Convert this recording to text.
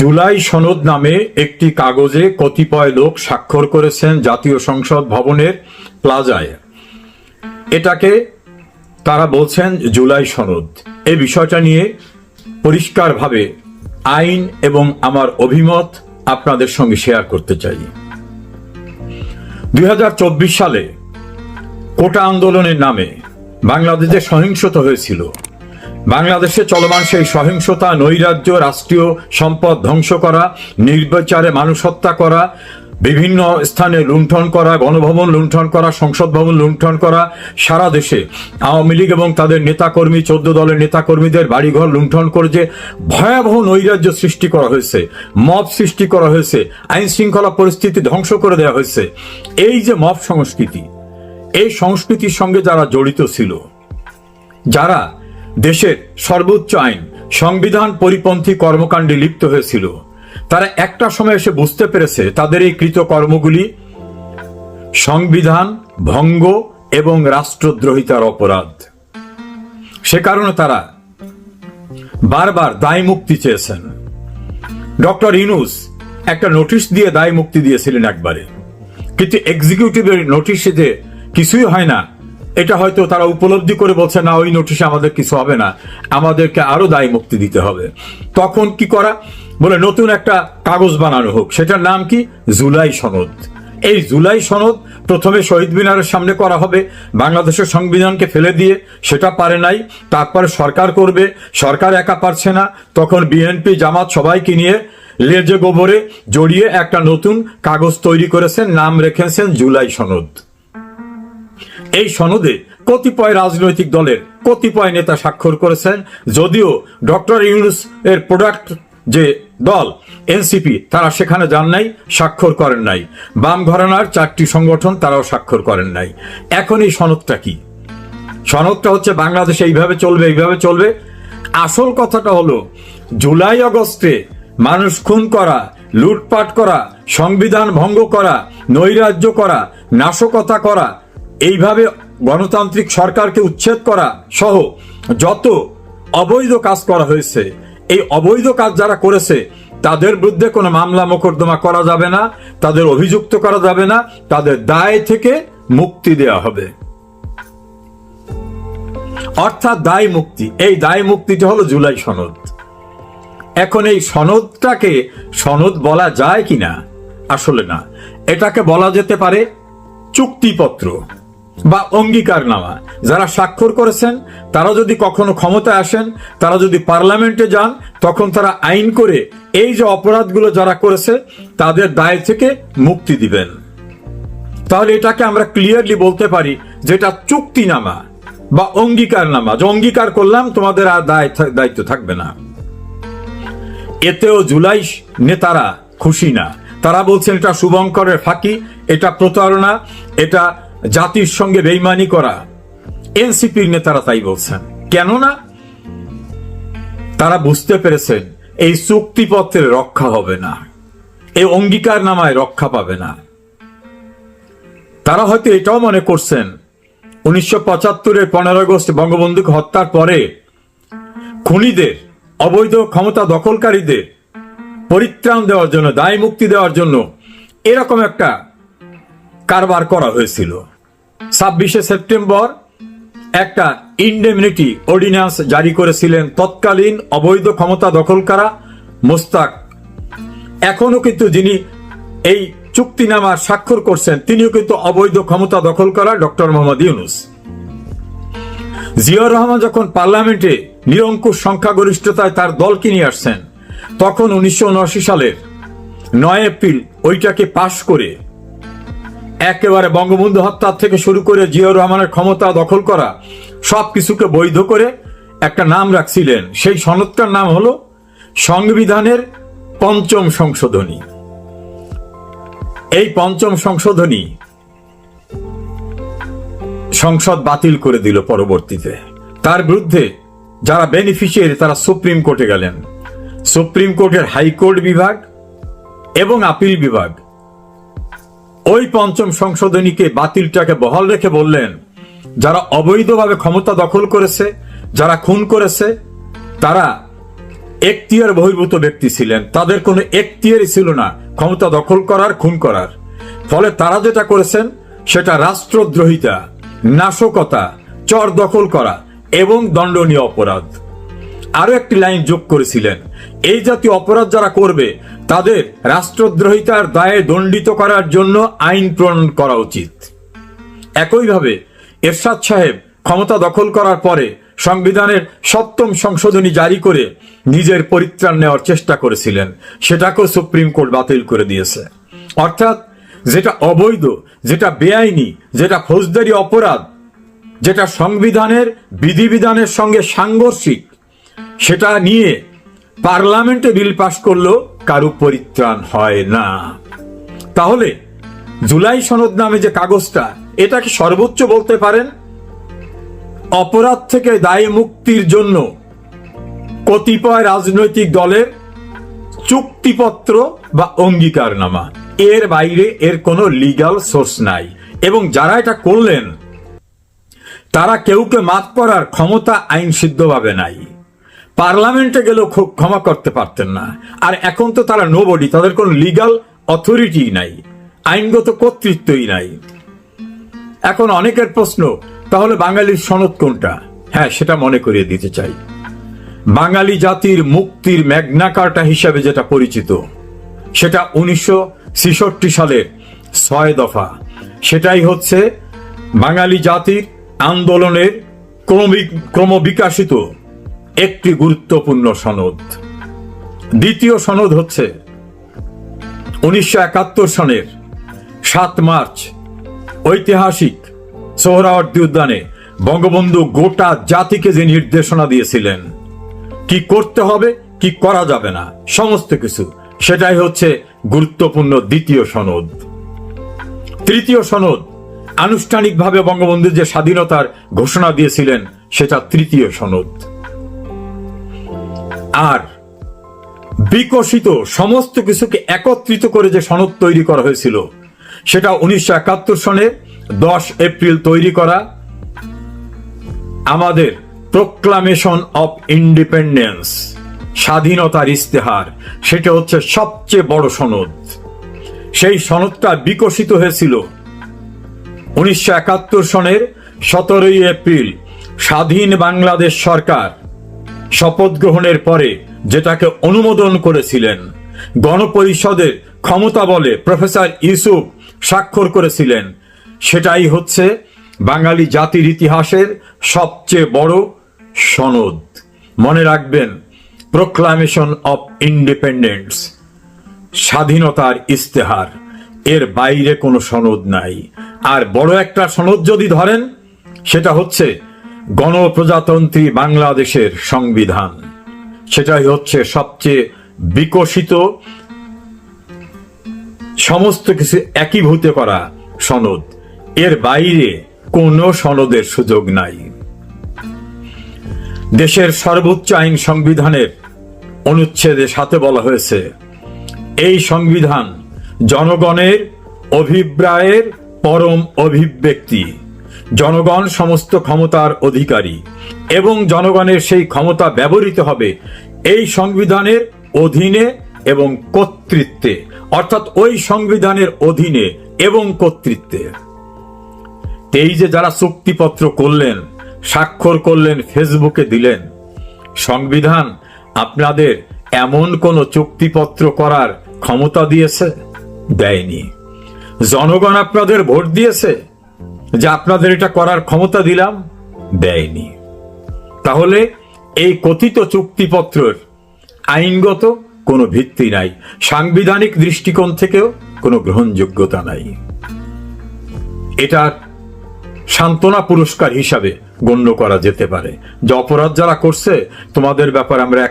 জুলাই সনদ নামে একটি কাগজে কতিপয় লোক স্বাক্ষর করেছেন জাতীয় সংসদ ভবনের প্লাজায়। এটাকে তারা বলছেন জুলাই সনদ। এই বিষয়টা নিয়ে পরিষ্কারভাবে আইন এবং আমার অভিমত আপনাদের সঙ্গে শেয়ার করতে চাই। দু হাজার চব্বিশ সালে কোটা আন্দোলনের নামে বাংলাদেশে সহিংসতা হয়েছিল। বাংলাদেশে চলমান সেই সহিংসতা, নৈরাজ্য, রাষ্ট্রীয় সম্পদ ধ্বংস করা, নির্বিচারে মানুষ হত্যা করা, বিভিন্ন স্থানে লুণ্ঠন করা, গণভবন লুণ্ঠন করা, সংসদ ভবন লুণ্ঠন করা, সারা দেশে আওয়ামী লীগ এবং তাদের নেতাকর্মী, চোদ্দ দলের নেতাকর্মীদের বাড়িঘর লুণ্ঠন করে যে ভয়াবহ নৈরাজ্য সৃষ্টি করা হয়েছে, মব সৃষ্টি করা হয়েছে, আইন শৃঙ্খলা পরিস্থিতি ধ্বংস করে দেওয়া হয়েছে। এই যে মব সংস্কৃতি, এই সংস্কৃতির সঙ্গে যারা জড়িত ছিল, যারা দেশের সর্বোচ্চ আইন, সংবিধান পরিপন্থী কর্মকাণ্ডে লিপ্ত হয়েছিল। তারা একটা সময় এসে বুঝতে পেরেছে তাদের এই কৃতকর্মগুলি সংবিধান, ভঙ্গ এবং রাষ্ট্রদ্রোহিতার অপরাধ। সে কারণে তারা বারবার দায় মুক্তি চেয়েছেন। ডক্টর ইনুস একটা নোটিশ দিয়ে দায় মুক্তি দিয়েছিলেন একবারে। কিন্তু এক্সিকিউটিভের নোটিশে কিছুই হয় না। এটা হয়তো তারা উপলব্ধি করে বলছে, না, ওই নোটিশে আমাদের কিছু হবে না। আমাদেরকে আরও দায় মুক্তি দিতে হবে। তখন কি করা? বলে, নতুন একটা কাগজ বানানো হোক। সেটার নাম কি? জুলাই সনদ। এই জুলাই সনদ প্রথমে শহীদ মিনারের সামনে করা হবে। বাংলাদেশের সংবিধানকে ফেলে দিয়ে সেটা পারে নাই। তারপর সরকার করবে। সরকার একা পারছে না। তখন বিএনপি জামাত সবাইকে নিয়ে লেজে গোবরে জড়িয়ে একটা নতুন কাগজ তৈরি করেছেন। নাম রেখেছেন জুলাই সনদ। এই সনদে কতিপয় রাজনৈতিক দলের কতিপয় নেতা স্বাক্ষর করেছেন। যদিও ডক্টর ইউনুস এর প্রোডাক্ট যে দল, এনসিপি, তারা সেখানে যান নাই, স্বাক্ষর করেন নাই। বাম ঘরানার চারটি সংগঠন তারাও স্বাক্ষর করেন নাই। এখন এই সনদটা কি? সনদটা হচ্ছে বাংলাদেশে এইভাবে চলবে এইভাবে চলবে। আসল কথাটা হলো, জুলাই আগস্টে মানুষ খুন করা, লুটপাট করা, সংবিধান ভঙ্গ করা, নৈরাজ্য করা, নাশকতা করা এইভাবে গণতান্ত্রিক সরকারকে উচ্ছেদ করা সহ যত অবৈধ কাজ করা হয়েছে, এই অবৈধ কাজ যারা করেছে, তাদের বিরুদ্ধে কোনো মামলা মোকদ্দমা করা যাবে না, তাদের অভিযুক্ত করা যাবে না, তাদের দায় থেকে মুক্তি দেওয়া হবে। অর্থাৎ দায় মুক্তি, এই দায় মুক্তিটা হলো জুলাই সনদ। এখন এই সনদটাকে সনদ বলা যায় কিনা? আসলে না। এটাকে বলা যেতে পারে চুক্তিপত্র। বা অঙ্গীকারনামা যারা স্বাক্ষর করেছেন তারা যদি কখনো ক্ষমতায় আসেন, তারা যদি পার্লামেন্টে যান, তখন তারা আইন করে এই যে অপরাধগুলো যারা করেছে, তাদের দায় থেকে মুক্তি দিবেন। তাহলে এটাকে আমরা ক্লিয়ারলি বলতে পারি যেটা চুক্তিনামা বা অঙ্গীকারনামা। যে অঙ্গীকার করলাম, তোমাদের আর দায় দায়িত্ব থাকবে না। এতেও জুলাই নেতারা খুশি না। তারা বলছেন, এটা শুভঙ্করের ফাঁকি, এটা প্রতারণা, এটা জাতির সঙ্গে বেইমানি করা। এনসিপির নেতারা তাই বলছেন। কেননা তারা বুঝতে পেরেছেন, এই চুক্তিপত্রে রক্ষা হবে না। এই অঙ্গীকার নামায় রক্ষা পাবে না। তারা হয়তো এটাও মনে করছেন, উনিশশো পঁচাত্তরের পনেরো আগস্ট বঙ্গবন্ধুকে হত্যার পরে খুনিদের, অবৈধ ক্ষমতা দখলকারীদের পরিত্রাণ দেওয়ার জন্য, দায় মুক্তি দেওয়ার জন্য এরকম একটা কারবার করা হয়েছিল। ছাব্বিশে সেপ্টেম্বর একটা ইন্ডেমনিটি অর্ডিন্যান্স জারি করেছিলেন তৎকালীন অবৈধ ক্ষমতা দখল করা মোস্তাক। এখনও কিন্তু যিনি এই চুক্তিনামা স্বাক্ষর করছেন, তিনিও কিন্তু অবৈধ ক্ষমতা দখল করা ডক্টর মোহাম্মদ ইউনুস। জিয়াউর রহমান যখন পার্লামেন্টে নিরঙ্কুশ সংখ্যাগরিষ্ঠতায় তার দলকে নিয়ে আসছেন, তখন উনিশশো উনআশি সালের নয় এপ্রিল ওইটাকে পাশ করে একেবারে বঙ্গবন্ধু হত্যার থেকে শুরু করে জিয়াউর রহমানের ক্ষমতা দখল করা সব কিছুকে বৈধ করে একটা নাম রাখছিলেন। সেই সনদটার নাম হলো সংবিধানের পঞ্চম সংশোধনী। এই পঞ্চম সংশোধনী সংসদ বাতিল করে দিল পরবর্তীতে। তার বিরুদ্ধে যারা বেনিফিশিয়ারি তারা সুপ্রিম কোর্টে গেলেন। সুপ্রিম কোর্টের হাইকোর্ট বিভাগ এবং আপিল বিভাগ ওই পঞ্চম সংশোধনীকে বাতিলটাকে বহাল রেখে বললেন, যারা অবৈধভাবে ক্ষমতা দখল করেছে, যারা খুন করেছে, তারা এখতিয়ার বহির্ভূত ব্যক্তি ছিলেন। তাদের কোনো এখতিয়ারই ছিল না ক্ষমতা দখল করার, খুন করার। ফলে তারা যেটা করেছেন, সেটা রাষ্ট্রদ্রোহিতা, নাশকতা, চর দখল করা এবং দণ্ডনীয় অপরাধ। আরও একটি লাইন যোগ করেছিলেন। এই জাতীয় অপরাধ যারা করবে, তাদের রাষ্ট্রদ্রোহিতার দায়ে দণ্ডিত করার জন্য আইন প্রণয়ন করা উচিত। একইভাবে এরশাদ সাহেব ক্ষমতা দখল করার পরে সংবিধানের সপ্তম সংশোধনী জারি করে নিজের পরিত্রাণ নেওয়ার চেষ্টা করেছিলেন। সেটাকেও সুপ্রিম কোর্ট বাতিল করে দিয়েছে। অর্থাৎ যেটা অবৈধ, যেটা বেআইনি, যেটা ফৌজদারি অপরাধ, যেটা সংবিধানের বিধিবিধানের সঙ্গে সাংঘর্ষিক সেটা নিয়ে পার্লামেন্টে বিল পাশ করলেও কারু পরিত্রাণ হয় না। তাহলে জুলাই সনদ নামে যে কাগজটা এটাকে সর্বোচ্চ বলতে পারেন? অপরাধ থেকে দায়ী মুক্তির জন্য কতিপয় রাজনৈতিক দলের চুক্তিপত্র বা অঙ্গীকারনামা। এর বাইরে এর কোনো লিগ্যাল সোর্স নাই। এবং যারা এটা করলেন, তারা কেউকে মাফ করার ক্ষমতা আইন সিদ্ধভাবে নাই। পার্লামেন্টে গেলেও খুব ক্ষমা করতে পারতেন না। আর এখন তো তারা নোবডি তাদের কোনো লিগ্যাল অথরিটি নাই। আইনগত কর্তৃত্বই নাই। এখন অনেকের প্রশ্ন, তাহলে বাঙালির সনদ কোনটা? হ্যাঁ সেটা মনে করিয়ে দিতে চাই। বাঙালি জাতির মুক্তির ম্যাগনাকার্টা হিসাবে যেটা পরিচিত, সেটা উনিশশো ছেষট্টি সালের ছয় দফা। সেটাই হচ্ছে বাঙালি জাতির আন্দোলনের ক্রমিক ক্রমবিকাশিত একটি গুরুত্বপূর্ণ সনদ। দ্বিতীয় সনদ হচ্ছে উনিশশো একাত্তর সনের সাত মার্চ ঐতিহাসিক সোহরাওয়ার্দী উদ্যানে বঙ্গবন্ধু গোটা জাতিকে যে নির্দেশনা দিয়েছিলেন, কি করতে হবে, কি করা যাবে না, সমস্ত কিছু। সেটাই হচ্ছে গুরুত্বপূর্ণ দ্বিতীয় সনদ। তৃতীয় সনদ, আনুষ্ঠানিকভাবে বঙ্গবন্ধু যে স্বাধীনতার ঘোষণা দিয়েছিলেন, সেটা তৃতীয় সনদ। আর বিকশিত সমস্ত কিছুকে একত্রিত করে যে সনদ তৈরি করা হয়েছিল, সেটা উনিশশো একাত্তর সনে দশ এপ্রিল তৈরি করা আমাদের প্রোক্লামেশন অফ ইন্ডিপেন্ডেন্স স্বাধীনতার ইস্তেহার সেটা হচ্ছে সবচেয়ে বড় সনদ। সেই সনদটা বিকশিত হয়েছিল উনিশশো একাত্তর সনের সতেরোই এপ্রিল, স্বাধীন বাংলাদেশ সরকার শপথ গ্রহণের পরে যেটাকে অনুমোদন করেছিলেন, গণপরিষদের ক্ষমতা বলে প্রফেসর ইউসুফ স্বাক্ষর করেছিলেন। সেটাই হচ্ছে বাঙালি জাতির ইতিহাসের সবচেয়ে বড় সনদ। মনে রাখবেন প্রোক্লামেশন অফ ইন্ডিপেন্ডেন্স স্বাধীনতার ইস্তেহার এর বাইরে কোনো সনদ নাই। আর বড় একটা সনদ যদি ধরেন, সেটা হচ্ছে গণপ্রজাতন্ত্রী বাংলাদেশের সংবিধান। সেটাই হচ্ছে সবচেয়ে বিকশিত, সমস্ত কিছু একীভূত করা সনদ। এর বাইরে কোনো সনদের সুযোগ নাই। দেশের সর্বোচ্চ আইন সংবিধানের অনুচ্ছেদে সাথে বলা হয়েছে, এই সংবিধান জনগণের অভিপ্রায়ের পরম অভিব্যক্তি। জনগণ সমস্ত ক্ষমতার অধিকারী এবং জনগণের সেই ক্ষমতা ব্যবহৃত হবে এই সংবিধানের অধীনে এবং কর্তৃত্বে। অর্থাৎ ওই সংবিধানের অধীনে এবং কর্তৃত্বে। এই যে যারা চুক্তিপত্র করলেন, স্বাক্ষর করলেন, ফেসবুকে দিলেন, সংবিধান আপনাদের এমন কোন চুক্তিপত্র করার ক্ষমতা দিয়েছে? দেয়নি। জনগণ আপনাদের ভোট দিয়েছে? যে আপনাদের এটা করার ক্ষমতা দিলাম, দেয়নি। তাহলে এই কথিত চুক্তিপত্রের আইনগত কোনো ভিত্তি নাই, সাংবিধানিক দৃষ্টিকোণ থেকেও কোনো গ্রহণযোগ্যতা নাই। এটা সান্ত্বনা পুরস্কার হিসাবে গণ্য করা যেতে পারে। যে অপরাধ যারা করছে, তোমাদের ব্যাপারে আমরা